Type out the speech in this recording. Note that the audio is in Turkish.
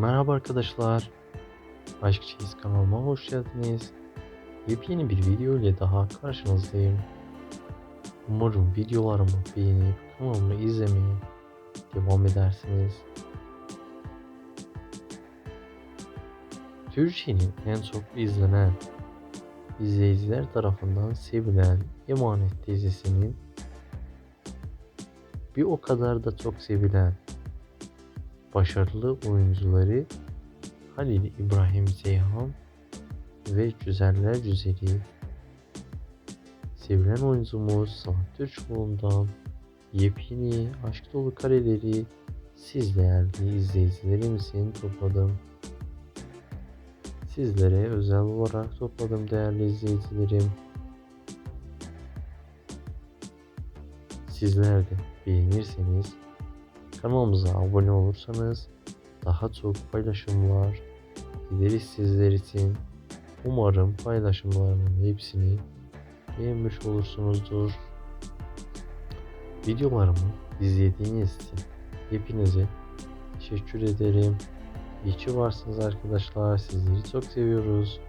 Merhaba arkadaşlar. Aşk Çeyiz kanalıma hoş geldiniz. Yepyeni bir video ile daha karşınızdayım. Umarım videolarımı beğenip kanalımı izlemeye devam edersiniz. Türkiye'nin en çok izlenen, izleyiciler tarafından sevilen Emanet dizisinin bir o kadar da çok sevilen başarılı oyuncuları Halil İbrahim Ceyhan ve Güzeller Güzeli sevilen oyuncumuz Sanat Türkoğlu'ndan yepyeni aşk dolu kareleri siz değerli izleyicilerim için topladım. Sizlere özel olarak topladım değerli izleyicilerim. Sizler de beğenirseniz Kanalımıza abone olursanız daha çok paylaşımlar gideriz sizler için. Umarım paylaşımlarımın hepsini beğenmiş olursunuzdur. Videolarımı izlediğiniz için hepinize teşekkür ederim. İyi varsınız arkadaşlar. Sizleri çok seviyoruz.